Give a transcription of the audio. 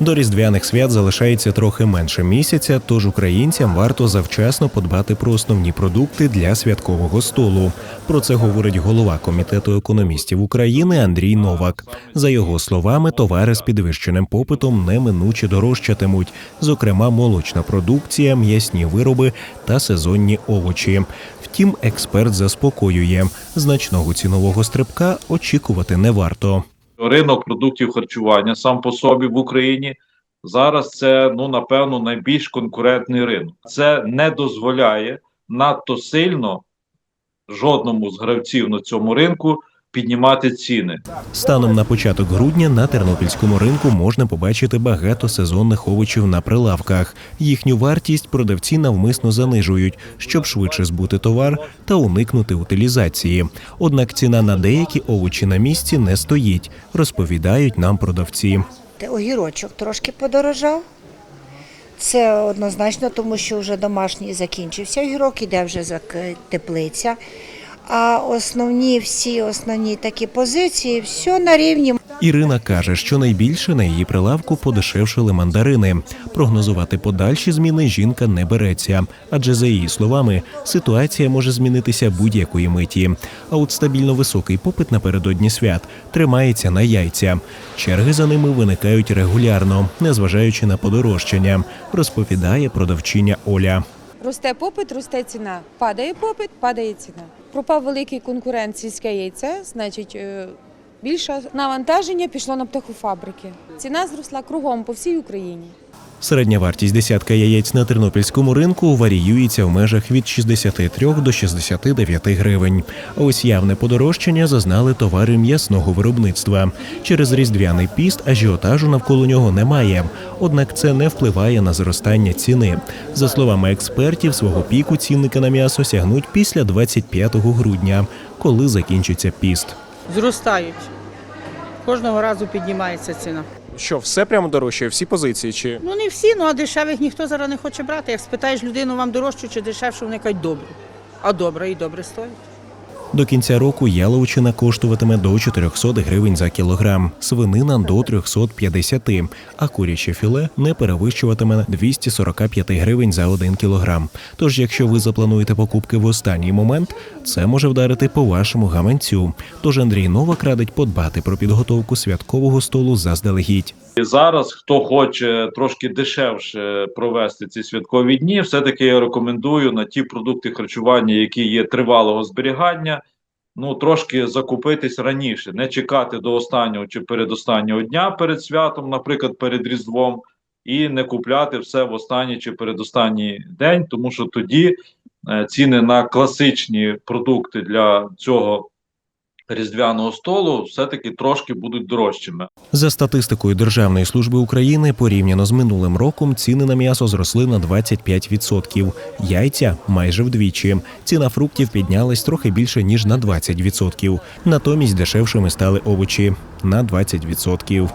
До різдвяних свят залишається трохи менше місяця, тож українцям варто завчасно подбати про основні продукти для святкового столу. Про це говорить голова комітету економістів України Андрій Новак. За його словами, товари з підвищеним попитом неминуче дорожчатимуть, зокрема молочна продукція, м'ясні вироби та сезонні овочі. Втім, експерт заспокоює, значного цінового стрибка очікувати не варто. Ринок продуктів харчування сам по собі в Україні зараз це ну напевно найбільш конкурентний ринок. Це не дозволяє надто сильно жодному з гравців на цьому ринку піднімати ціни. Станом на початок грудня на тернопільському ринку можна побачити багато сезонних овочів на прилавках. Їхню вартість продавці навмисно занижують, щоб швидше збути товар та уникнути утилізації. Однак ціна на деякі овочі на місці не стоїть, розповідають нам продавці. Те, Огірочок трошки подорожав. Це однозначно, тому що вже домашній закінчився огірок, іде вже зак- теплиця. А основні всі основні такі позиції, все на рівні. Ірина каже, що найбільше на її прилавку подешевшили мандарини. Прогнозувати подальші зміни жінка не береться, адже за її словами, ситуація може змінитися будь-якої миті. А от стабільно високий попит напередодні свят тримається на яйця. Черги за ними виникають регулярно, незважаючи на подорожчання, розповідає продавчиня Оля. Росте попит, росте ціна. Падає попит, падає ціна. Пропав великий конкурент сільське яйце, значить е, більше навантаження пішло на птахофабрики. Ціна зросла кругом по всій Україні. Середня вартість десятка яєць на тернопільському ринку варіюється в межах від 63 до 69 гривень. А ось явне подорожчання зазнали товари м'ясного виробництва. Через різдвяний піст ажіотажу навколо нього немає. Однак це не впливає на зростання ціни. За словами експертів, свого піку цінники на м'ясо сягнуть після 25 грудня, коли закінчиться піст. зростають. Кожного разу піднімається ціна. Що, все прямо дорожче, всі позиції чи Ну не всі, ну а дешевих ніхто зараз не хоче брати. Як спитаєш людину, вам дорожче чи дешевше, вони кажуть добре. А добре і добре стоїть. До кінця року яловичина коштуватиме до 400 гривень за кілограм, свинина до 350, а куряче філе не перевищуватиме 245 гривень за 1 кілограм. Тож, якщо ви заплануєте покупки в останній момент, це може вдарити по вашому гаманцю. Тож Андрій Новак радить подбати про підготовку святкового столу заздалегідь. І зараз, хто хоче трошки дешевше провести ці святкові дні, все-таки я рекомендую на ті продукти харчування, які є тривалого зберігання, ну трошки закупитись раніше, не чекати до останнього чи передостаннього дня перед святом, наприклад, перед Різдвом, і не купляти все в останній чи передостанній день, тому що тоді е, ціни на класичні продукти для цього різдвяного столу все-таки трошки будуть дорожчими. За статистикою Державної служби України, порівняно з минулим роком ціни на м'ясо зросли на 25%, яйця майже вдвічі. Ціна фруктів піднялась трохи більше ніж на 20%. Натомість дешевшими стали овочі на 20%.